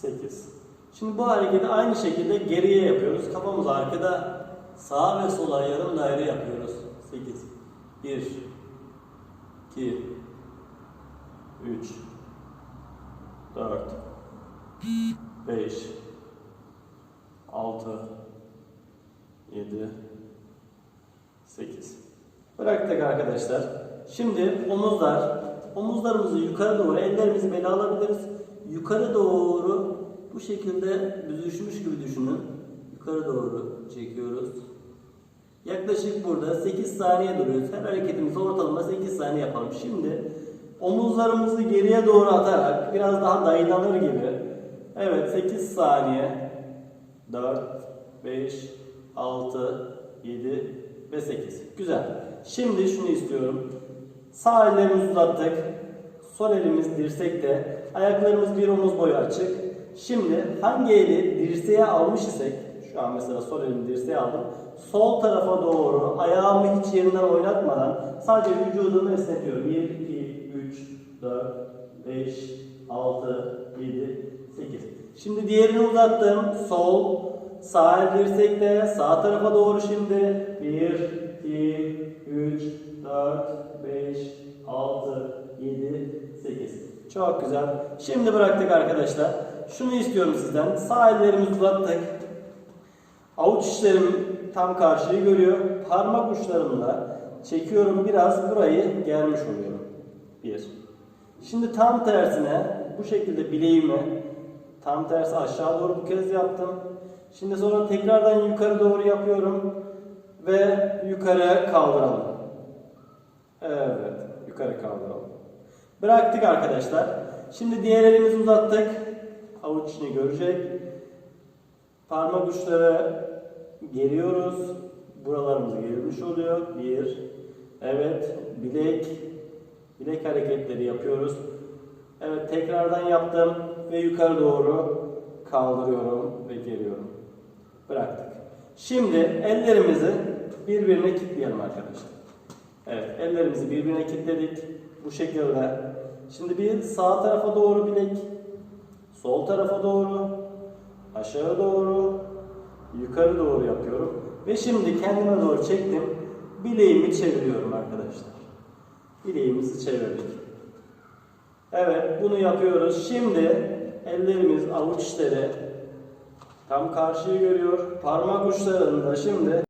8. Şimdi bu hareketi aynı şekilde geriye yapıyoruz. Kafamız arkada sağa ve sola yarım daire yapıyoruz. 8. 1 2 3 4 5 6 7 8 Bıraktık arkadaşlar. Şimdi omuzlar. Omuzlarımızı yukarı doğru, ellerimizi bele alabiliriz. Yukarı doğru bu şekilde büzüşmüş gibi düşünün. Yukarı doğru çekiyoruz. Yaklaşık burada 8 saniye duruyoruz. Her hareketimizi ortalama 8 saniye yapalım. Şimdi omuzlarımızı geriye doğru atarak biraz daha dayılanır gibi. Evet 8 saniye. 4, 5, 6, 7 ve 8. Güzel. Şimdi şunu istiyorum. Sağ ellerimizi uzattık. Sol elimiz dirsekte. Ayaklarımız bir omuz boyu açık. Şimdi hangi eli dirseğe almış isek, şu an mesela sol elimi dirseğe aldım. Sol tarafa doğru ayağımı hiç yerinden oynatmadan sadece vücudumu esnetiyorum. 1, 2, 3, 4, 5, 6, 7, 8. Şimdi diğerini uzattım. Sol, sağ el dirsekte, sağ tarafa doğru şimdi. 1, 2, 3, 4, 5, 6, 7, 8. Çok güzel. Şimdi bıraktık arkadaşlar. Şunu istiyorum sizden. Sağ ellerimizi uzattık. Avuç içlerim tam karşıyı görüyor. Parmak uçlarımla çekiyorum biraz burayı germiş oluyorum. Bir. Şimdi tam tersine bu şekilde bileğimi tam tersi aşağı doğru bu kez yaptım. Şimdi sonra tekrardan yukarı doğru yapıyorum ve yukarı kaldıralım. Evet, yukarı kaldıralım. Bıraktık arkadaşlar. Şimdi diğer elimizi uzattık. Avuç içini görecek. Parmak uçları geriyoruz. Buralarımız gerilmiş oluyor. Bir. Evet. Bilek. Bilek hareketleri yapıyoruz. Evet tekrardan yaptım ve yukarı doğru kaldırıyorum ve geliyorum. Bıraktık. Şimdi ellerimizi birbirine kilitleyelim arkadaşlar. Evet ellerimizi birbirine kilitledik. Bu şekilde. Şimdi bir sağ tarafa doğru bilek. Sol tarafa doğru. Aşağı doğru. Yukarı doğru yapıyorum. Ve şimdi kendime doğru çektim. Bileğimi çeviriyorum arkadaşlar. Bileğimizi çevirdik. Evet bunu yapıyoruz. Şimdi ellerimiz avuç içleri tam karşıyı görüyor. Parmak uçlarında şimdi